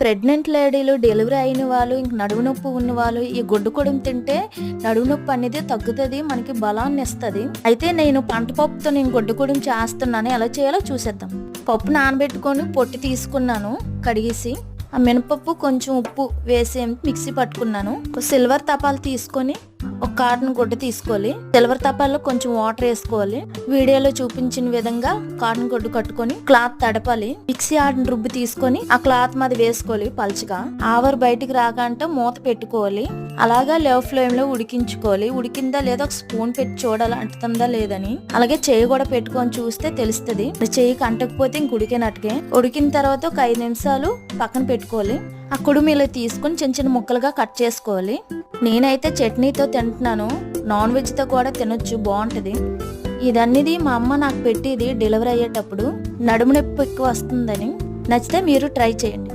Pregnant లేడీలు delivery అయిన వాళ్ళు ఇంక నడువు నొప్పి ఉన్న వాళ్ళు ఈ గుడ్డు కొడుం తింటే నడువు నొప్పి అనేది తగ్గుతుంది మనకి బలాన్ని ఇస్తుంది. అయితే నేను పంట పప్పుతో నేను గుడ్డు కొడుం చేస్తున్నాను ఎలా చేయాలో చూసేద్దాం. పప్పు నానబెట్టుకొని పొట్టి తీసుకున్నాను కడిగేసి ఆ మినపప్పు కొంచెం ఉప్పు వేసి మిక్సీ పట్టుకున్నాను ఒక సిల్వర్ తపాలు తీసుకొని ఒక కాటన్ గుడ్డ తీసుకోవాలి. సిల్వర్ తపాల్లో కొంచెం వాటర్ వేసుకోవాలి. వీడియోలో చూపించిన విధంగా కాటన్ గుడ్డ కట్టుకొని క్లాత్ తడపాలి. మిక్సీ ఆడిన రుబ్బు తీసుకొని ఆ క్లాత్ మాది వేసుకోవాలి పల్చగా. ఆవర్ బయటికి రాకంటే మూత పెట్టుకోవాలి. అలాగా లో ఫ్లేమ్లో ఉడికించుకోవాలి. ఉడికిందా లేదా ఒక స్పూన్ పెట్టి చూడాలి? అంటుతుందా లేదని. అలాగే చేయి కూడా పెట్టుకొని చూస్తే తెలుస్తుంది. చేయికి అంటకపోతే ఇంక ఉడికినట్టుగా ఉడికిన తర్వాత ఒక ఐదు నిమిషాలు పక్కన పెట్టుకోవాలి. ఆ కుడుమిలో తీసుకొని చిన్న చిన్న ముక్కలుగా కట్ చేసుకోవాలి. నేనైతే చట్నీతో తింటున్నాను. నాన్ వెజ్తో కూడా తినొచ్చు బాగుంటుంది. ఇదన్నిది మా అమ్మ నాకు పెట్టేది డెలివరీ అయ్యేటప్పుడు. నడుము నొప్పి ఎక్కువ వస్తుందని. నచ్చితే మీరు ట్రై చేయండి.